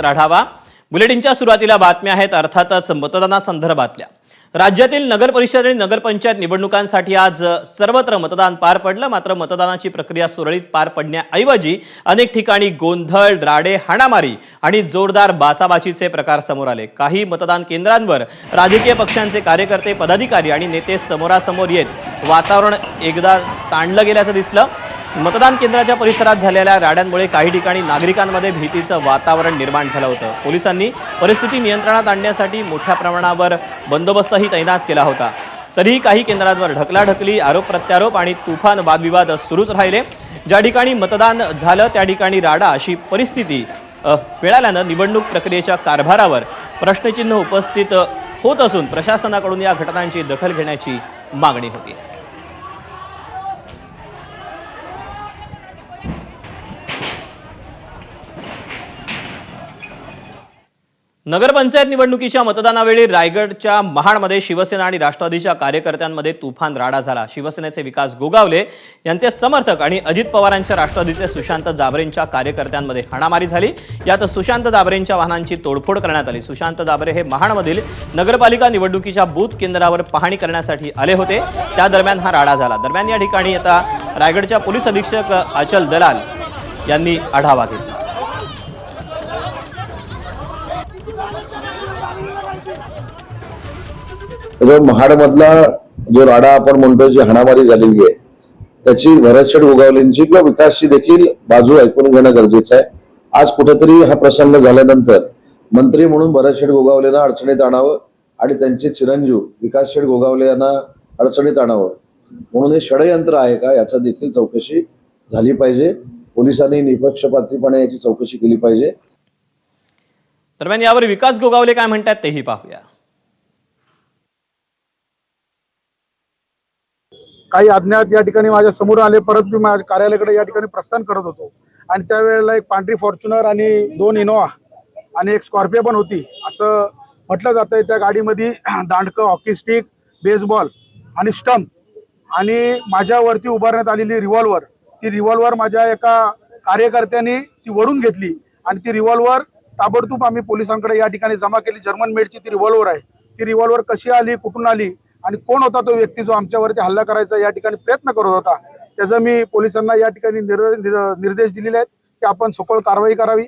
सविस्तर आढावा बुलेटिनच्या सुरुवातीला बातम्या आहेत अर्थातच मतदानासंदर्भातल्या राज्यातील नगर परिषद आणि नगरपंचायत निवडणुकांसाठी आज सर्वत्र मतदान पार पडलं. मात्र मतदानाची प्रक्रिया सुरळीत पार पडण्याऐवजी अनेक ठिकाणी गोंधळ राडे हाणामारी आणि जोरदार बाचाबाचीचे प्रकार समोर आले. काही मतदान केंद्रांवर राजकीय पक्षांचे कार्यकर्ते पदाधिकारी आणि नेते समोरासमोर येत वातावरण एकदा ताणलं गेल्याचं दिसलं. मतदान केंद्राच्या परिसरात झालेल्या राड्यांमुळे काही ठिकाणी नागरिकांमध्ये भीतीचं वातावरण निर्माण झालं होतं. पोलिसांनी परिस्थिती नियंत्रणात आणण्यासाठी मोठ्या प्रमाणावर बंदोबस्तही तैनात केला होता. तरीही काही केंद्रांवर ढकलाढकली आरोप प्रत्यारोप आणि तुफान वादविवाद सुरूच राहिले. ज्या ठिकाणी मतदान झालं त्या ठिकाणी राडा अशी परिस्थिती मिळाल्यानं निवडणूक प्रक्रियेच्या कारभारावर प्रश्नचिन्ह उपस्थित होत असून प्रशासनाकडून या घटनांची दखल घेण्याची मागणी होती. नगरपंचायत निवडणुकीच्या मतदानावेळी रायगडच्या महाडमध्ये शिवसेना आणि राष्ट्रवादीच्या कार्यकर्त्यांमध्ये तुफान राडा झाला. शिवसेनेचे विकास गोगावले. यांचे समर्थक आणि अजित पवारांच्या राष्ट्रवादीचे सुशांत जाबरेंच्या कार्यकर्त्यांमध्ये हाणामारी झाली. यात सुशांत जाबरेंच्या वाहनांची तोडफोड करण्यात आली. सुशांत जाबरे हे महाडमधील नगरपालिका निवडणुकीच्या बूथ केंद्रावर पाहणी करण्यासाठी आले होते. त्या दरम्यान हा राडा झाला. दरम्यान या ठिकाणी आता रायगडच्या पोलीस अधीक्षक अचल दलाल यांनी आढावा घेतला. जो महाडमधला जो राडा आपण म्हणतो जी हाणामारी झालेली आहे त्याची भरतशेठ गोगावलेंची किंवा विकासची देखील बाजू ऐकून घेणं गरजेचं आहे. आज कुठेतरी हा प्रसंग झाल्यानंतर मंत्री म्हणून भरतशेठ गोगावलेंना अडचणीत आणावं आणि त्यांचे चिरंजीव विकासशेठ गोगावले यांना अडचणीत आणावं. म्हणून हे षडयंत्र आहे का याचा देखील चौकशी झाली पाहिजे. पोलिसांनी निपक्षपातीपणे याची चौकशी केली पाहिजे. दरम्यान यावर विकास गोगावले काय म्हणतात तेही पाहूया. काही अज्ञात या ठिकाणी माझ्यासमोर आले परत मी माझ्या कार्यालयाकडे या ठिकाणी प्रस्थान करत होतो. आणि त्यावेळेला एक पांढरी फॉर्च्युनर आणि दोन इनोवा आणि एक स्कॉर्पिओ पण होती. असं म्हटलं जातंय त्या गाडीमध्ये दांडकं हॉकी स्टिक बेसबॉल आणि स्टंप आणि माझ्यावरती उभारण्यात आलेली रिव्हॉल्वर. ती रिव्हॉल्वर माझ्या एका कार्यकर्त्याने ती वरून घेतली आणि ती रिव्हॉल्वर ताबडतोब आम्ही पोलिसांकडे या ठिकाणी जमा केली. जर्मन मेडची ती रिव्हॉल्वर आहे. ती रिव्हॉल्वर कशी आली कुठून आली आणि कोण होता तो व्यक्ती जो आमच्यावरती हल्ला करायचा या ठिकाणी प्रयत्न करत होता त्याचा मी पोलिसांना या ठिकाणी निर्देश निर्देश दिलेले आहेत की आपण सखोल कारवाई करावी.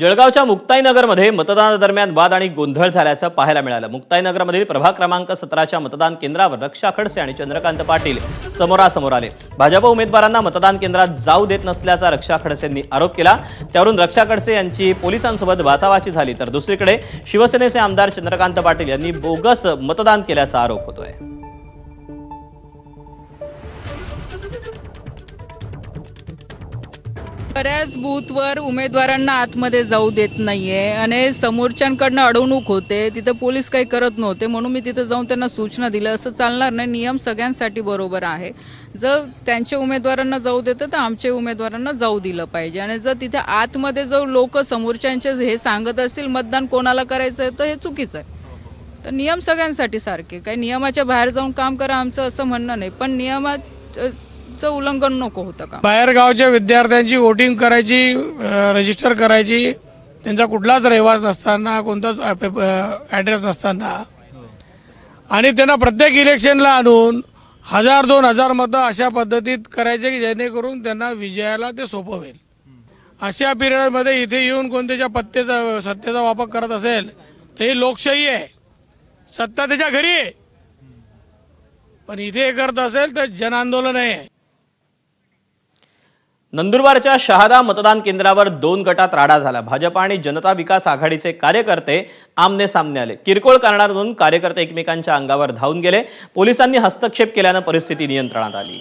जळगावच्या मुक्ताईनगरमध्ये मतदानादरम्यान वाद आणि गोंधळ झाल्याचं पाहायला मिळालं. मुक्ताईनगरमधील प्रभाग क्रमांक सतराच्या मतदान केंद्रावर रक्षा खडसे आणि चंद्रकांत पाटील समोरासमोर आले. भाजप उमेदवारांना मतदान केंद्रात जाऊ देत नसल्याचा रक्षा खडसेंनी आरोप केला. त्यावरून रक्षा खडसे यांची पोलिसांसोबत वाचावाची झाली. तर दुसरीकडे शिवसेनेचे आमदार चंद्रकांत पाटील यांनी बोगस मतदान केल्याचा आरोप होतोय. बऱ्याच बूथवर उमेदवारांना आतमध्ये जाऊ देत नाहीये आणि समोरच्यांकडनं अडवणूक होते. तिथं पोलीस काही करत नव्हते म्हणून मी तिथं जाऊन त्यांना सूचना दिल्या. असं चालणार नाही नियम सगळ्यांसाठी बरोबर आहे. जर त्यांच्या उमेदवारांना जाऊ देतं तर आमच्या उमेदवारांना जाऊ दिलं पाहिजे. आणि जर तिथे आतमध्ये जर लोक समोरच्यांचे हे सांगत असतील मतदान कोणाला करायचं आहे तर हे चुकीचं आहे. तर नियम सगळ्यांसाठी सारखे. काही नियमाच्या बाहेर जाऊन काम करा आमचं असं म्हणणं नाही. पण चं उल्लंघन नको होतं का? बाहेरगावच्या विद्यार्थ्यांची वोटिंग करायची रजिस्टर करायची त्यांचा कुठलाच रहिवास नसताना कोणताच ॲड्रेस नसताना. आणि त्यांना प्रत्येक इलेक्शनला आणून हजार दोन हजार मतं अशा पद्धतीत करायचे की जेणेकरून त्यांना विजयाला ते सोपं होईल. अशा पिरियडमध्ये इथे येऊन कोण त्याच्या पत्तेचा सत्तेचा वापर करत असेल तर ही लोकशाही आहे. सत्ता त्याच्या घरी आहे. पण इथे हे करत असेल तर जन आंदोलन आहे. नंदुरबारच्या शहादा मतदान केंद्रावर दोन गटात राडा झाला भाजप आणि जनता विकास आघाडीचे कार्यकर्ते आमने सामने आले किरकोळ कारणातून कार्यकर्ते एकमेकांच्या अंगावर धावून गेले पोलिसांनी हस्तक्षेप केल्यानं परिस्थिती नियंत्रणात आली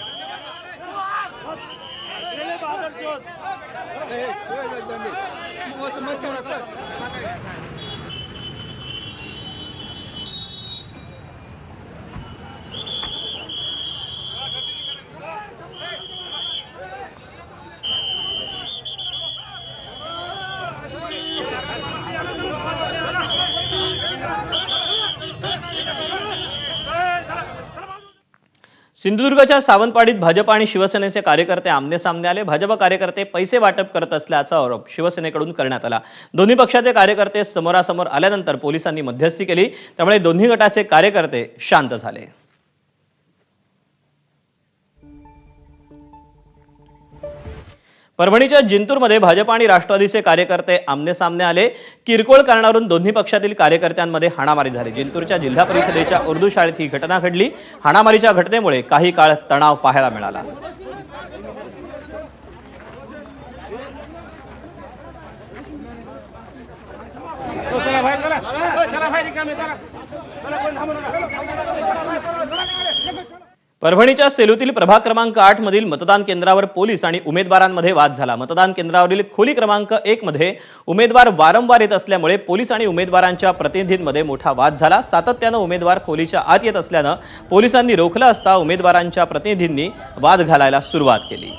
सिंधुदुर्गच्या सावंतवाडीत भाजप आणि शिवसेनेचे कार्यकर्ते आमने सामने आले. भाजप कार्यकर्ते पैसे वाटप करत असल्याचा आरोप शिवसेनेकडून करण्यात आला. दोन्ही पक्षाचे कार्यकर्ते समोरासमोर आल्यानंतर पोलिसांनी मध्यस्थी केली. त्यामुळे दोन्ही गटाचे कार्यकर्ते शांत झाले. परभणीच्या जिंतूरमध्ये भाजप आणि राष्ट्रवादीचे कार्यकर्ते आमने सामने आले. किरकोळ कारणावरून दोन्ही पक्षातील कार्यकर्त्यांमध्ये हाणामारी झाली. जिंतूरच्या जिल्हा परिषदेच्या उर्दू शाळेत ही घटना घडली. हाणामारीच्या घटनेमुळे काही काळ तणाव पाहायला मिळाला. परभणीच्या सेलूतील प्रभाग क्रमांक आठ मधील मतदान केंद्रावर पोलीस आणि उमेदवारांमध्ये वाद झाला. मतदान केंद्रावरील खोली क्रमांक एक मध्ये उमेदवार वारंवार येत असल्यामुळे पोलीस आणि उमेदवारांच्या प्रतिनिधींमध्ये मोठा वाद झाला. सातत्यानं उमेदवार खोलीच्या आत येत असल्यानं पोलिसांनी रोखलं असता उमेदवारांच्या प्रतिनिधींनी वाद घालायला सुरुवात केली.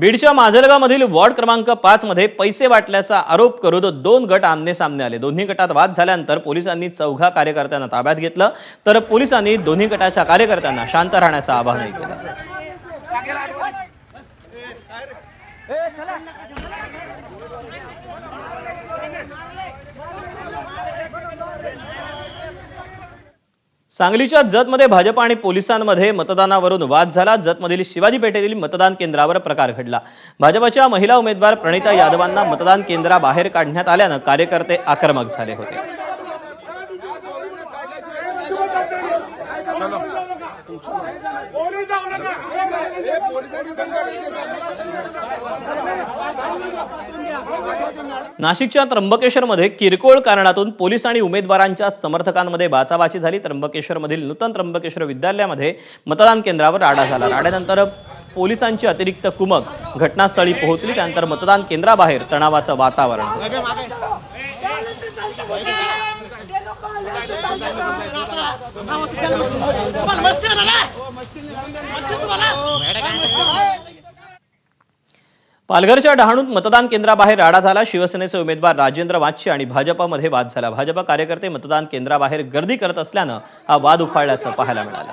बीडच्या माजलगावमधील वॉर्ड क्रमांक पाच मध्ये पैसे वाटल्याचा आरोप करून दोन गट आमने सामने आले. दोन्ही गटात वाद झाल्यानंतर पोलिसांनी चौघा कार्यकर्त्यांना ताब्यात घेतलं. तर पोलिसांनी दोन्ही गटाच्या कार्यकर्त्यांना शांत राहण्याचं आवाहनही केलं. सांगलीच्या जतमध्ये भाजप आणि पोलिसांमध्ये मतदानावरून वाद झाला. जतमधील शिवाजी पेठेतील मतदान केंद्रावर प्रकार घडला. भाजपच्या महिला उमेदवार प्रणिता यादवांना मतदान केंद्राबाहेर काढण्यात आल्यानं कार्यकर्ते आक्रमक झाले होते. नाशिकच्या त्र्यंबकेश्वरमध्ये किरकोळ कारणातून पोलीस आणि उमेदवारांच्या समर्थकांमध्ये बाचाबाची झाली. त्र्यंबकेश्वरमधील नूतन त्र्यंबकेश्वर विद्यालयामध्ये मतदान केंद्रावर राडा झाला. राड्यानंतर पोलिसांची अतिरिक्त कुमक घटनास्थळी पोहोचली. त्यानंतर मतदान केंद्राबाहेर तणावाचं वातावरण. पालघरच्या डहाणूत मतदान केंद्राबाहेर राडा झाला. शिवसेनेचे उमेदवार राजेंद्र वाच्य आणि भाजपामध्ये वाद झाला. भाजपा कार्यकर्ते मतदान केंद्राबाहेर गर्दी करत असल्यानं हा वाद उफाळल्याचं पाहायला मिळालं.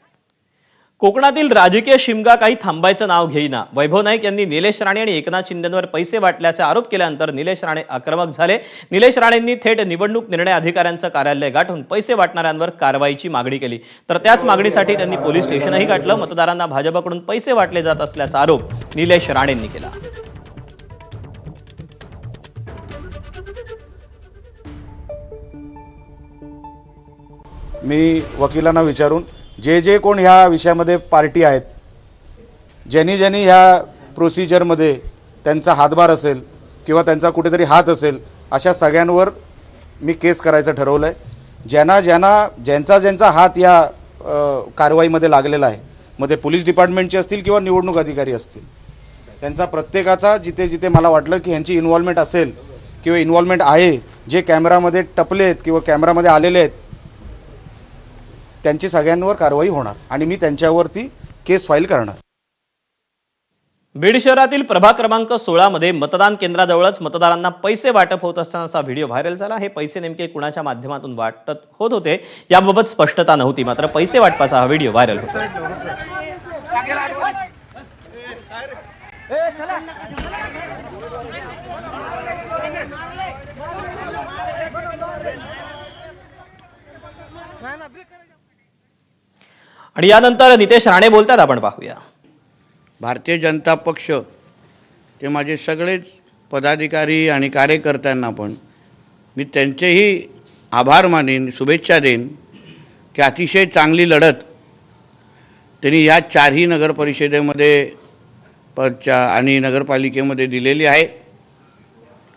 कोकणातील राजकीय शिमगा काही थांबायचं नाव घेईना. वैभव नाईक यांनी निलेश राणे आणि एकनाथ शिंदेंवर पैसे वाटल्याचा आरोप केल्यानंतर निलेश राणे आक्रमक झाले. निलेश राणेंनी थेट निवडणूक निर्णय अधिकाऱ्यांचं कार्यालय गाठून पैसे वाटणाऱ्यांवर कारवाईची मागणी केली. तर त्याच मागणीसाठी त्यांनी पोलीस स्टेशनही गाठलं. मतदारांना भाजपकडून पैसे वाटले जात असल्याचा आरोप निलेश राणेंनी केला. मी वकिलांना विचारून जे जे कोण ह्या विषयामध्ये पार्टी आहेत ज्यांनी ज्यांनी ह्या प्रोसिजरमध्ये त्यांचा हातभार असेल किंवा त्यांचा कुठेतरी हात असेल अशा सगळ्यांवर मी केस करायचं ठरवलं आहे ज्यांना ज्यांना ज्यांचा ज्यांचा हात या कारवाईमध्ये लागलेला आहे मग ते पोलीस डिपार्टमेंटचे असतील किंवा निवडणूक अधिकारी असतील त्यांचा प्रत्येकाचा जिथे जिथे मला वाटलं की ह्यांची इन्व्हॉल्वमेंट असेल किंवा इन्व्हॉल्वमेंट आहे जे कॅमेरामध्ये टपलेत किंवा कॅमेरामध्ये आलेले आहेत त्यांची सगळ्यांवर कारवाई होणार आणि मी त्यांच्यावरती केस फाईल करणार. बीड शहरातील प्रभाग क्रमांक सोळा मध्ये मतदान केंद्राजवळच मतदारांना पैसे वाटप होत असतानाचा व्हिडिओ व्हायरल झाला. हे पैसे नेमके कुणाच्या माध्यमातून वाटत होत होते याबाबत स्पष्टता नव्हती मात्र पैसे वाटपाचा हा व्हिडिओ व्हायरल होतो. आणि यानंतर नितेश राणे बोलतात आपण पाहूया. भारतीय जनता पक्ष ते माझे सगळेच पदाधिकारी आणि कार्यकर्त्यांना पण मी त्यांचेही आभार मानेन शुभेच्छा देईन की अतिशय चांगली लढत त्यांनी या चारही नगरपरिषदेमध्ये पच्या आणि नगरपालिकेमध्ये दिलेली आहे.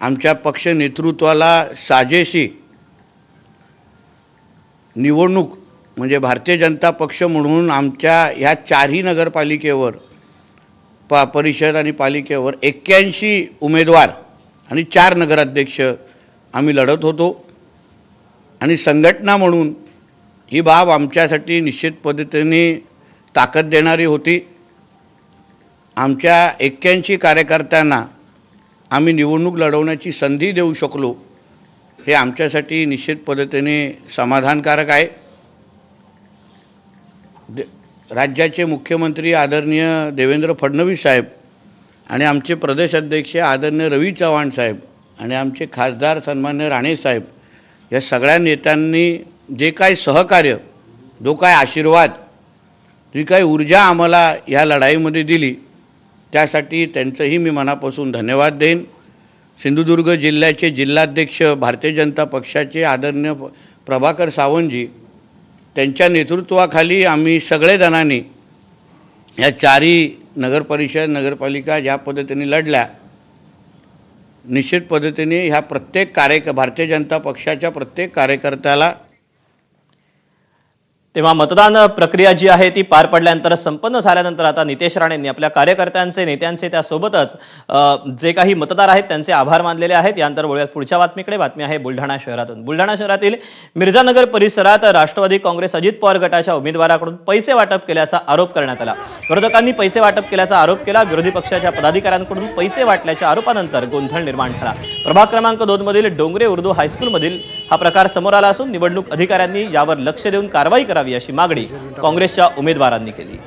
आमच्या पक्ष नेतृत्वाला साजेशी निवडणूक म्हणजे भारतीय जनता पक्ष म्हणून आमच्या ह्या चारही नगरपालिकेवर पा परिषद आणि पालिकेवर एक्क्याऐंशी उमेदवार आणि चार नगराध्यक्ष आम्ही लढत होतो. आणि संघटना म्हणून ही बाब आमच्यासाठी निश्चित पद्धतीने ताकद देणारी होती. आमच्या एक्क्याऐंशी कार्यकर्त्यांना आम्ही निवडणूक लढवण्याची संधी देऊ शकलो हे आमच्यासाठी निश्चित पद्धतीने समाधानकारक आहे. दे राज्याचे मुख्यमंत्री आदरणीय देवेंद्र फडणवीस साहेब आणि आमचे प्रदेश अध्यक्ष आदरणीय रवी चव्हाण साहेब आणि आमचे खासदार सन्मान्य राणे साहेब या सगळ्या नेत्यांनी जे काय सहकार्य जो काय आशीर्वाद जी काही ऊर्जा आम्हाला या लढाईमध्ये दिली त्यासाठी त्यांचंही मी मनापासून धन्यवाद देईन. सिंधुदुर्ग जिल्ह्याचे जिल्हाध्यक्ष भारतीय जनता पक्षाचे आदरणीय प- प्रभाकर सावंतजी त्यांच्या नेतृत्वाखाली आम्ही सगळेजणांनी या चारही नगरपरिषद नगरपालिका ज्या पद्धतीने लढल्या निश्चित पद्धतीने ह्या प्रत्येक कार्यक भारतीय जनता पक्षाच्या प्रत्येक कार्यकर्त्याला तेव्हा मतदान प्रक्रिया जी आहे ती पार पडल्यानंतर संपन्न झाल्यानंतर आता नितेश राणेंनी आपल्या कार्यकर्त्यांचे नेत्यांचे त्यासोबतच जे काही मतदार आहेत त्यांचे आभार मानलेले आहेत. यानंतर वळूयात पुढच्या बातमीकडे. बातमी आहे बुलढाणा शहरातून. बुलढाणा शहरातील मिर्झानगर परिसरात राष्ट्रवादी काँग्रेस अजित पवार गटाच्या उमेदवाराकडून पैसे वाटप केल्याचा आरोप करण्यात आला. विरोधकांनी पैसे वाटप केल्याचा आरोप केला. विरोधी पक्षाच्या पदाधिकाऱ्यांकडून पैसे वाटल्याच्या आरोपानंतर गोंधळ निर्माण झाला. प्रभाग क्रमांक दोन मधील डोंगरे उर्दू हायस्कूलमधील हा प्रकार समोर आला असून निवडणूक अधिकाऱ्यांनी यावर लक्ष देऊन कारवाई करावी अशी मागणी काँग्रेसच्या उमेदवारांनी केली.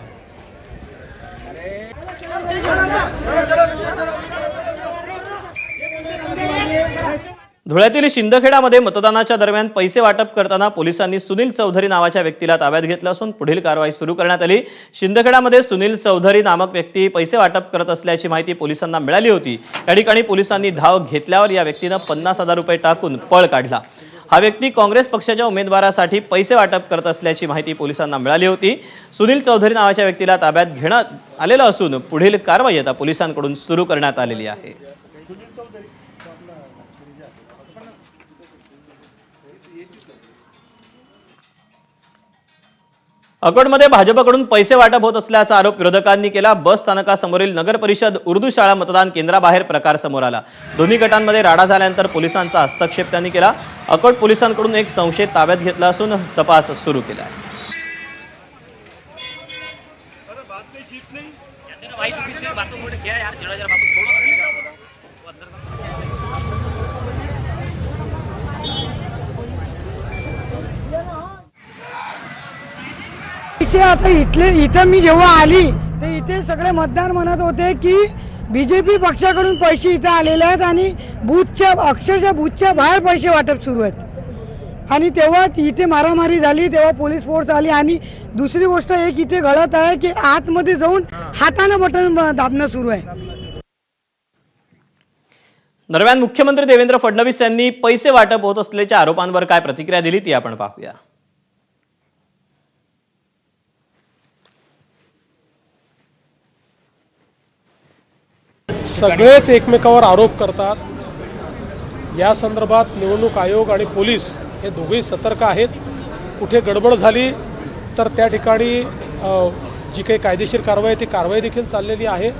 धुळ्यातील शिंदखेडामध्ये मतदानाच्या दरम्यान पैसे वाटप करताना पोलिसांनी सुनील चौधरी नावाच्या व्यक्तीला ताब्यात घेतलं असून पुढील कारवाई सुरू करण्यात आली. शिंदखेडामध्ये सुनील चौधरी नामक व्यक्ती पैसे वाटप करत असल्याची माहिती पोलिसांना मिळाली होती. या ठिकाणी पोलिसांनी धाव घेतल्यावर या व्यक्तीनं पन्नास हजार रुपये टाकून पळ काढला. हा व्यक्ती काँग्रेस पक्षाच्या उमेदवारासाठी पैसे वाटप करत असल्याची माहिती पोलिसांना मिळाली होती. सुनील चौधरी नावाच्या व्यक्तीला ताब्यात घेण्यात आलेलं असून पुढील कारवाई आता पोलिसांकडून सुरू करण्यात आलेली आहे. अकोटमध्ये भाजपकडून पैसे वाटप होत असल्याचा आरोप विरोधकांनी केला. बस स्थानकासमोरील नगर परिषद उर्दू शाळा मतदान केंद्राबाहेर प्रकार समोर आला. दोन्ही गटांमध्ये राडा झाल्यानंतर पोलिसांचा हस्तक्षेप त्यांनी केला. अकोट पोलिसांकडून एक संशय ताब्यात घेतला असून तपास सुरू केला आहे. इथे आता इथले इथं मी जेव्हा आली तर इथे सगळे मतदार म्हणत होते की बीजेपी पक्षाकडून पैसे इथं आलेले आहेत आणि बूथच्या अक्षरशः बूथच्या बाहेर पैसे वाटप सुरू आहेत. आणि तेव्हा इथे मारामारी झाली तेव्हा पोलीस फोर्स आली आणि दुसरी गोष्ट एक इथे घडत आहे की आतमध्ये जाऊन हातानं बटन दाबणं सुरू आहे. दरम्यान मुख्यमंत्री देवेंद्र फडणवीस यांनी पैसे वाटप होत असल्याच्या आरोपांवर काय प्रतिक्रिया दिली ती आपण पाहूया. सगळेच एकमेकावर आरोप करतात. या संदर्भात निवडणूक आयोग आणि पोलीस हे दोघेही सतर्क आहेत. कुठे गडबड झाली तर त्या ठिकाणी जी काही कायदेशीर कारवाई आहे ती कारवाई देखील चाललेली आहे.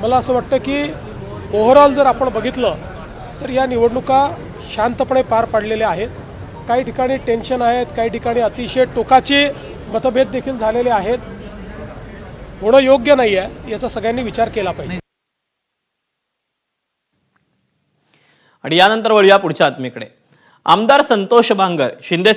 मला असं वाटतं की ओव्हरऑल जर आपण बघितलं तर या निवडणुका शांतपणे पार पाडलेल्या आहेत. काही ठिकाणी टेन्शन आहेत काही ठिकाणी अतिशय टोकाचे मतभेद देखील झालेले आहेत. होणं योग्य नाही आहे याचा सगळ्यांनी विचार केला पाहिजे. आणि यानंतर वळूया पुढच्या बातमीकडे आमदार संतोष बांगर शिंदे